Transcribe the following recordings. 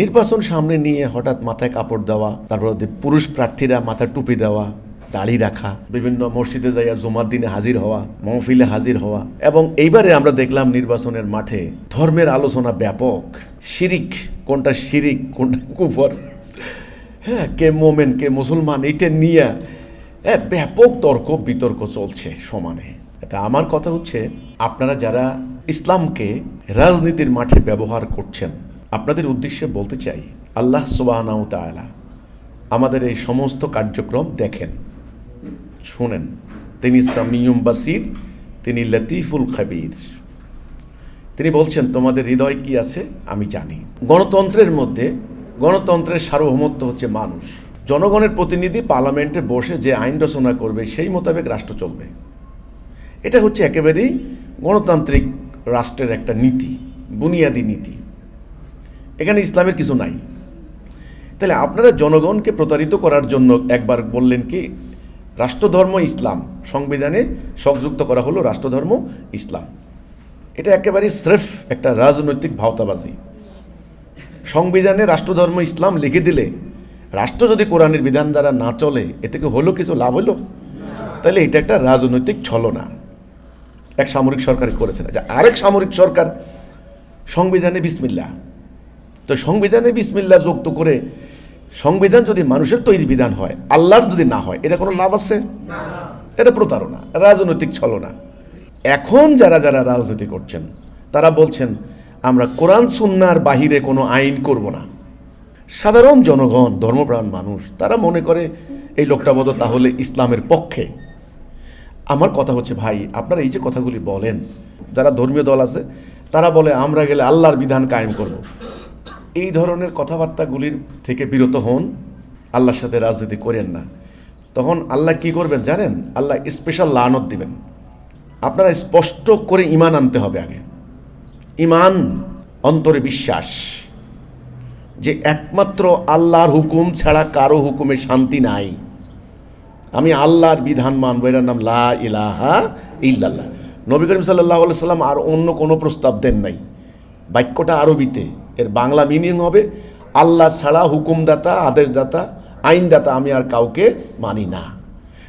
নির্বাচন সামনে নিয়ে হঠাৎ মাথায় কাপড় দেওয়া, তারপর পুরুষ প্রার্থীরা মাথায় টুপি দেওয়া, দাড়ি রাখা, বিভিন্ন মসজিদে যাইয়া জুমার দিনে হাজির হওয়া, মহফিলে হাজির হওয়া এবং এইবারে আমরা দেখলাম নির্বাচনের মাঠে ধর্মের আলোচনা ব্যাপক। শিরিক, কোনটা শিরিক, কোনটা কুফর? হ্যাঁ কে মোমেন, কে মুসলমান, এইটা নিয়ে হ্যাঁ ব্যাপক তর্ক বিতর্ক চলছে সমানে। তা আমার কথা হচ্ছে, আপনারা যারা ইসলামকে রাজনীতির মাঠে ব্যবহার করছেন আপনাদের উদ্দেশ্যে বলতে চাই, আল্লাহ সুবাহনাউ তাআলা আমাদের এই সমস্ত কার্যক্রম দেখেন। শুনেন, তিনি সামিউম বাসির, তিনি লতিফুল খাবির। তিনি বলছেন, তোমাদের হৃদয় কি আছে? আমি জানি। গণতন্ত্রের মধ্যে, গণতন্ত্রের সার্বভৌমত্ব হচ্ছে মানুষ। জনগণের প্রতিনিধি পার্লামেন্টে বসে যে আইন রচনা করবে, সেই মোতাবেক রাষ্ট্র চলবে। এটা হচ্ছে একেবারেই গণতান্ত্রিক রাষ্ট্রের একটা নীতি, বুনিয়াদী নীতি। এখানে ইসলামের কিছু নাই। তাহলে আপনারা জনগণকে প্রতারিত করার জন্য একবার বললেন কি, রাষ্ট্রধর্ম ইসলাম, সংবিধানে সংযুক্ত করা হলো রাষ্ট্রধর্ম ইসলাম। এটা একেবারে স্রেফ একটা রাজনৈতিক ভাওতাবাজি। সংবিধানে রাষ্ট্রধর্ম ইসলাম লিখে দিলে, রাষ্ট্র যদি কোরআনের বিধান দ্বারা না চলে, এ থেকে হলো কিছু লাভ হলো? তাহলে এটা একটা রাজনৈতিক ছলনা। এক সামরিক সরকার করেছে। যে আরেক সামরিক সরকার সংবিধানে বিসমিল্লা তো সংবিধানে বিসমিল্লা যুক্ত করে সংবিধান যদি মানুষের তৈরি বিধান হয় আল্লাহর যদি না হয় এটা কোনো লাভ আছে? এটা প্রতারণা রাজনৈতিক ছলনা। এখন যারা যারা রাজনীতি করছেন তারা বলছেন আমরা কোরআন সুন্নার বাহিরে কোনো আইন করব না। সাধারণ জনগণ ধর্মপ্রাণ মানুষ তারা মনে করে এই লোকটা বোধ তাহলে ইসলামের পক্ষে। আমার কথা হচ্ছে ভাই আপনারা এই যে কথাগুলি বলেন যারা ধর্মীয় দল আছে তারা বলে আমরা গেলে আল্লাহর বিধান কায়েম করব। এই ধরনের কথাবার্তাগুলির থেকে বিরত হন, আল্লাহর সাথে রাজনীতি করেন না। তখন আল্লাহ কি করবেন জানেন? আল্লাহ স্পেশাল লানত দিবেন। আপনারা স্পষ্ট করে ইমান আনতে হবে আগে। ইমান অন্তরে বিশ্বাস যে একমাত্র আল্লাহর হুকুম ছাড়া কারও হুকুমে শান্তি নাই। আমি আল্লাহর বিধান মানব, এটার নাম লা ইলাহা ইল্লাল্লাহ। নবী করিম সাল্লাহ সাল্লাম আর অন্য কোনো প্রস্তাব দেন নাই। বাক্যটা আরবিতে। এর বাংলা মিনিং হবে, আল্লাহ ছাড়া হুকুমদাতা, আদেশদাতা, আইনদাতা আমি আর কাউকে মানি না।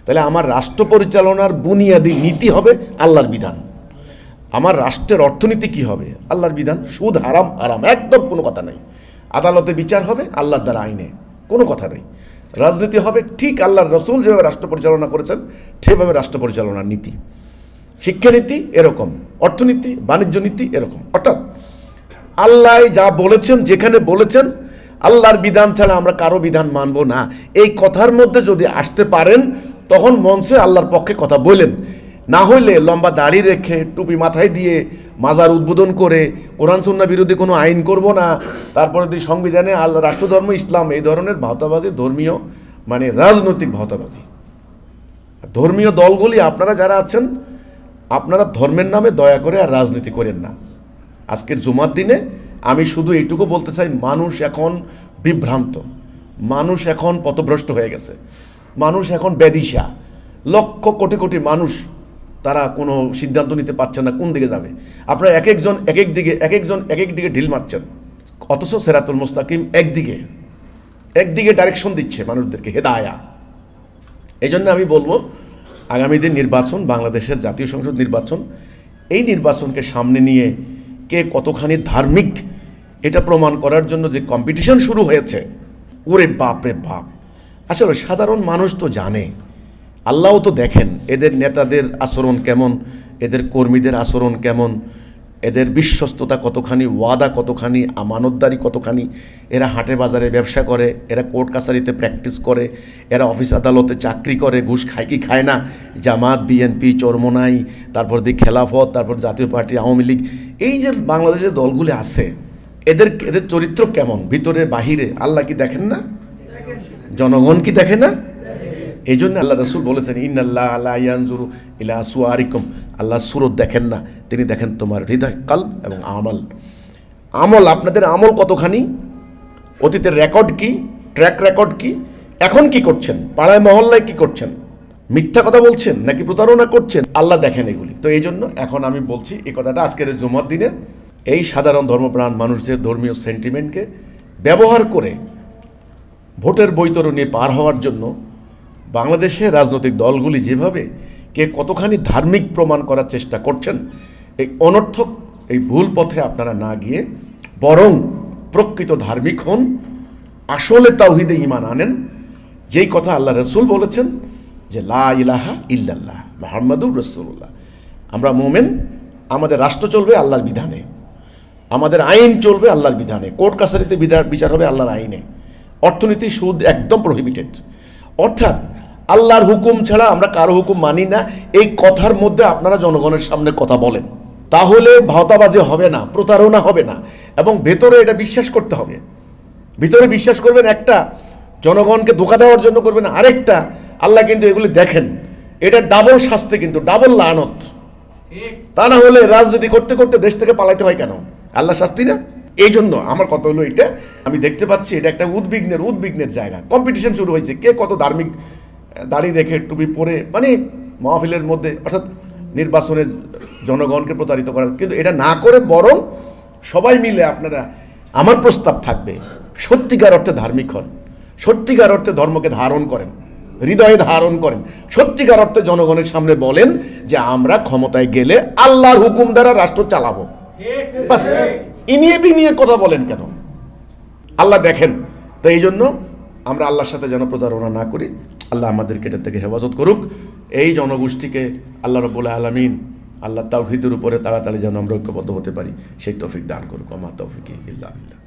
তাহলে আমার রাষ্ট্র পরিচালনার বুনিয়াদী নীতি হবে আল্লাহর বিধান। আমার রাষ্ট্রের অর্থনীতি কি হবে? আল্লাহর বিধান, সুদ, হারাম হারাম, একদম কোনো কথা নেই। আদালতে বিচার হবে আল্লাহর দ্বারা আইনে, কোনো কথা নেই। রাজনীতি হবে ঠিক আল্লাহর রসুল যেভাবে রাষ্ট্র পরিচালনা করেছেন, সেভাবে রাষ্ট্র পরিচালনার নীতি। শিক্ষানীতি এরকম, অর্থনীতি, বাণিজ্য নীতি এরকম। অর্থাৎ আল্লাহ যা বলেছেন, যেখানে বলেছেন, আল্লাহর বিধান ছাড়া আমরা কারও বিধান মানব না। এই কথার মধ্যে যদি আসতে পারেন, তখন মঞ্চে আল্লাহর পক্ষে কথা বলেন। না হইলে লম্বা দাড়ি রেখে, টুপি মাথায় দিয়ে মাজার উদ্বোধন করে, কোরআন সুন্না বিরোধী কোনো আইন করব না। তারপরে দুই সংবিধানে আল্লাহ রাষ্ট্রধর্ম, ইসলাম এই ধরনের ভাওতাবাজি, ধর্মীয় মানে রাজনৈতিক ভাওতাবাজি। ধর্মীয় দলগুলি, আপনারা যারা আছেন, আপনারা ধর্মের নামে দয়া করে আর রাজনীতি করেন না। আজকের জুমার দিনে আমি শুধু এইটুকু বলতে চাই, মানুষ এখন বিভ্রান্ত। মানুষ এখন পথভ্রষ্ট হয়ে গেছে। মানুষ এখন বেদিশা। লক্ষ কোটি কোটি মানুষ তারা কোনো সিদ্ধান্ত নিতে পারছে না, কোন দিকে যাবে? আপনারা এক একজন, এক এক দিকে, এক একজন, এক এক দিকে ঢিল মারছেন। অথচ সেরাতুল মুস্তাকিম একদিকে একদিকে ডাইরেকশন দিচ্ছে মানুষদেরকে, হেদায়া। এই জন্য আমি বলব, আগামী দিন নির্বাচন, বাংলাদেশের জাতীয় সংসদ নির্বাচন, এই নির্বাচনকে সামনে নিয়ে কে কতখানি ধার্মিক, এটা প্রমাণ করার জন্য যে কম্পিটিশন শুরু হয়েছে। ওরে বাপ রে বাপ। আসলে সাধারণ মানুষ তো জানে। আল্লাহও তো দেখেন এদের নেতাদের আচরণ কেমন, এদের কর্মীদের আচরণ কেমন এদের বিশ্বস্ততা কতখানি, ওয়াদা কতখানি, আমানতদারি কতখানি, এরা হাটে বাজারে ব্যবসা করে, এরা কোর্ট কাছারিতে প্র্যাকটিস করে, এরা অফিস আদালতে চাকরি করে, ঘুষ খায় কি খায় না, জামাত, বিএনপি, চরমোনাই, তারপর দিয়ে খেলাফত, তারপর জাতীয় পার্টি, আওয়ামী লীগ, এই যে বাংলাদেশের দলগুলি আছে, এদের এদের চরিত্র কেমন? ভিতরে, বাহিরে, আল্লাহ কি দেখেন না? জনগণ কি দেখে না? এই জন্য আল্লাহ রসুল বলেছেন ইন আল্লাহ ইয়ানজুরু ইলা সুয়ারিকুম। আল্লাহ সুরত দেখেন না, তিনি দেখেন তোমার হৃদয় কাল্প এবং আমল। আমল, আপনাদের আমল কতখানি? অতীতের রেকর্ড কি? ট্র্যাক রেকর্ড কি? এখন কি করছেন? পাড়ায় মহল্লায় কি করছেন? মিথ্যা কথা বলছেন নাকি প্রতারণা করছেন? আল্লাহ দেখেন এগুলি। তো এই জন্য এখন আমি বলছি, এই কথাটা আজকের জুমার দিনে এই সাধারণ ধর্মপ্রাণ মানুষদের ধর্মীয় সেন্টিমেন্টকে ব্যবহার করে ভোটের বৈতরণী পার হওয়ার জন্য বাংলাদেশের রাজনৈতিক দলগুলি যেভাবে কে কতখানি ধার্মিক প্রমাণ করার চেষ্টা করছেন, এই অনর্থক, এই ভুল পথে আপনারা না গিয়ে বরং প্রকৃত ধার্মিক হন, আসলে তাওহিদে ইমান আনেন। যেই কথা আল্লাহ রসুল বলেছেন যে, লা ইলাহা ইল্লাল্লাহ মোহাম্মদুর রসুল্লাহ আমরা মোমেন, আমাদের রাষ্ট্র চলবে আল্লাহর বিধানে। আমাদের আইন চলবে আল্লাহর বিধানে। কোর্ট কাছারিতে বিচার হবে আল্লাহর আইনে। অর্থনীতি সুদ একদম প্রহিবিটেড অর্থাৎ আল্লাহর হুকুম ছাড়া আমরা কারও হুকুম মানি না। এই কথার মধ্যে আপনারা জনগণের সামনে কথা বলেন। তাহলে ভাওতাবাজি হবে না প্রতারণা হবে না এবং ভেতরে এটা বিশ্বাস করতে হবে। ভিতরে বিশ্বাস করবেন একটা জনগণকে ধোকা দেওয়ার জন্য করবেন আরেকটা আল্লাহ কিন্তু এগুলি দেখেন। এটা ডাবল শাস্তি কিন্তু ডাবল লানত। তা না হলে রাজনীতি করতে করতে দেশ থেকে পালাইতে হয় কেন? আল্লাহ শাস্তি না? এই জন্য আমার কথা হলো এটা। আমি দেখতে পাচ্ছি এটা একটা উদ্বিগ্নের উদ্বিগ্নের জায়গা। কম্পিটিশন শুরু হয়েছে। কে কত ধার্মিক দাড়ি রেখে টুপি পরে মানে মাহফিলের মধ্যে, অর্থাৎ নির্বাচনে জনগণকে প্রতারিত করার কিন্তু এটা না করে বরং সবাই মিলে আপনারা, আমার প্রস্তাব থাকবে, সত্যিকার অর্থে ধার্মিক হন, সত্যিকার অর্থে ধর্মকে ধারণ করেন, হৃদয়ে ধারণ করেন, সত্যিকার অর্থে জনগণের সামনে বলেন যে আমরা ক্ষমতায় গেলে আল্লাহর হুকুম দ্বারা রাষ্ট্র চালাবো। ইনিয়ে বিনিয়ে কথা বলেন কেন? আল্লাহ দেখেন, তো এই জন্য আমরা আল্লাহর সাথে যেন প্রতারণা না করি, আল্লাহ আমাদেরকে এটার থেকে হেফাজত করুক। এই জনগোষ্ঠীকে আল্লাহ রবুল্লা আলমিন, আল্লাহ তাওহিদের উপরে তাড়াতাড়ি যেন আমরা ঐক্যবদ্ধ হতে পারি, সেই তৌফিক দান করুক। আমার তৌফিক ইল্লা বিল্লাহ।